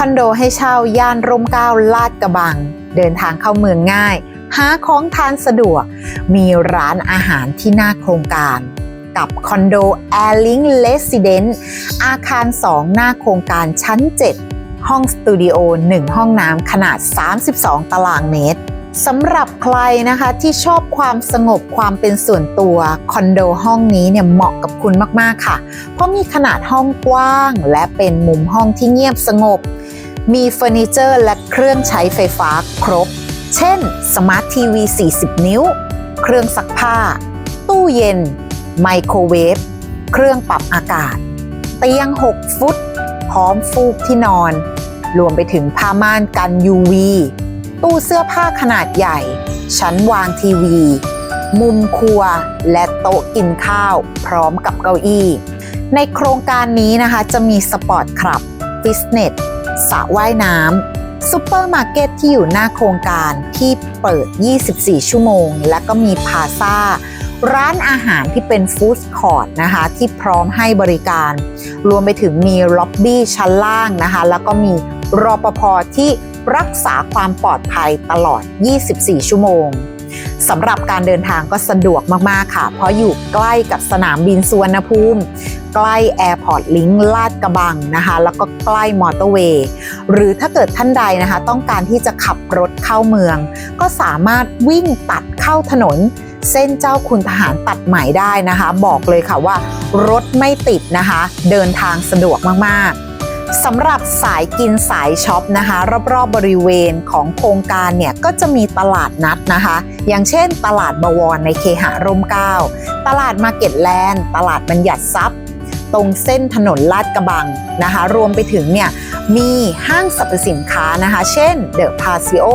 คอนโดให้เช่าย่านร่มเกล้าลาดกระบัง เดินทางเข้าเมืองง่าย หาของทานสะดวก มีร้านอาหารที่หน้าโครงการกับคอนโด Air Link Residence อาคาร 2 หน้าโครงการชั้น 7 ห้องสตูดิโอ 1 ห้องน้ำขนาด 32 ตารางเมตร สำหรับใครนะคะที่ชอบความสงบความเป็นส่วนตัวคอนโดห้องนี้เนี่ยเหมาะกับคุณมากๆค่ะ เพราะมีขนาดห้องกว้าง และเป็นมุมห้องที่เงียบสงบ มีเฟอร์นิเจอร์และเครื่องใช้ไฟฟ้าครบ เช่นสมาร์ททีวี 40 นิ้ว เครื่องซักผ้า ตู้เย็น ไมโครเวฟ เครื่องปรับอากาศ เตียง 6 ฟุต พร้อมฟูกที่นอน รวมไปถึงผ้าม่านกัน UV ตู้เสื้อผ้าขนาดใหญ่ ชั้นวางทีวี มุมครัว และโต๊ะกินข้าว พร้อมกับเก้าอี้ ในโครงการนี้นะคะจะมีสปอร์ตคลับ ฟิตเนสสระว่ายน้ำซูเปอร์มาร์เก็ตที่อยู่หน้าโครงการที่เปิด 24 ชั่วโมง และก็มีพาซาร้านอาหารที่เป็นฟู้ดคอร์ทนะคะที่พร้อมให้บริการ รวมไปถึงมีล็อบบี้ชั้นล่างนะคะ แล้วก็มีรอปภที่ รักษาความปลอดภัยตลอด 24 ชั่วโมงสำหรับการเดินทางก็สะดวกมาก ๆ ค่ะ เพราะอยู่ใกล้กับสนามบินสุวรรณภูมิ ใกล้แอร์พอร์ตลิงก์ลาดกระบังนะคะ แล้วก็ใกล้มอเตอร์เวย์ หรือถ้าเกิดท่านใดนะคะ ต้องการที่จะขับรถเข้าเมือง ก็สามารถวิ่งตัดเข้าถนน เส้นเจ้าคุณทหารตัดใหม่ได้นะคะ บอกเลยค่ะว่ารถไม่ติดนะคะ เดินทางสะดวกมาก ๆ สำหรับสายกินสายช็อปนะคะ รอบๆบริเวณของโครงการเนี่ยก็จะมีตลาดนัดนะคะ อย่างเช่น ตลาดบวรในเคหะร่มเก้าตลาดมาเก็ตแลนด์ ตลาดบัญญัติทรัพย์ ตรงเส้นถนนลาดกระบังนะคะ รวมไปถึงเนี่ยมีห้างสรรพสินค้านะคะ เช่นเดอะพาซิโอ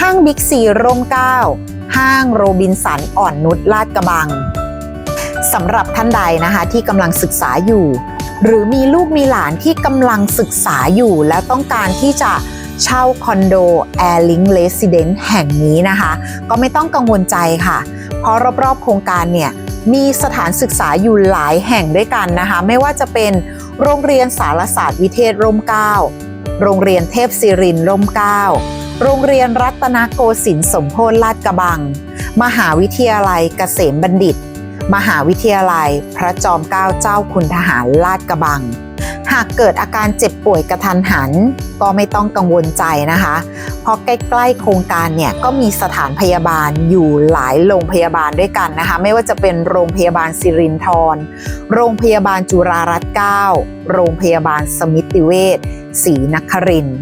ห้างบิ๊กซีร่มเก้าห้างโรบินสันอ่อนนุชลาดกระบังสำหรับท่านใดนะคะที่กำลังศึกษาอยู่ หรือมีลูกมีหลานที่กำลังศึกษาอยู่ แล้วต้องการที่จะเช่าคอนโด Air Link Residence แห่งนี้นะคะ ก็ไม่ต้องกังวลใจค่ะ เพราะรอบๆ โครงการเนี่ยมีสถานศึกษาอยู่หลายแห่งด้วยกันนะคะ ไม่ว่าจะเป็นโรงเรียนสารศาสตร์วิเทศร่มเกล้าโรงเรียนเทพศิรินทร์ร่มเกล้าโรงเรียนรัตนโกสินทร์สมโพธิลาดกระบัง มหาวิทยาลัยเกษมบัณฑิต มหาวิทยาลัย พระจอมเกล้าเจ้าคุณทหารลาดกระบัง หากเกิดอาการเจ็บป่วยกระทันหัน ก็ไม่ต้องกังวลใจนะคะ เพราะใกล้ๆโครงการเนี่ยก็มีสถานพยาบาลอยู่หลายโรงพยาบาลด้วยกันนะคะ ไม่ว่าจะเป็นโรงพยาบาลสิรินธร โรงพยาบาลจุฬารัตน์9โรงพยาบาลสมิติเวชศรีนครินทร์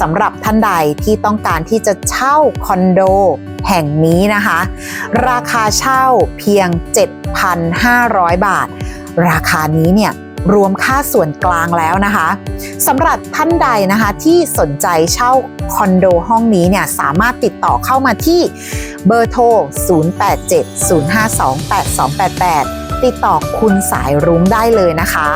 สำหรับท่านใดที่ต้องการที่จะเช่าคอนโดแห่งนี้นะคะ ราคาเช่าเพียง 7,500 บาท ราคานี้เนี่ยรวมค่าส่วนกลางแล้วนะคะสำหรับท่านใดนะคะที่สนใจเช่าคอนโดห้องนี้เนี่ยสามารถติดต่อเข้ามาที่เบอร์โทร 0870528288 ติดต่อคุณสายรุ้งได้เลยนะคะ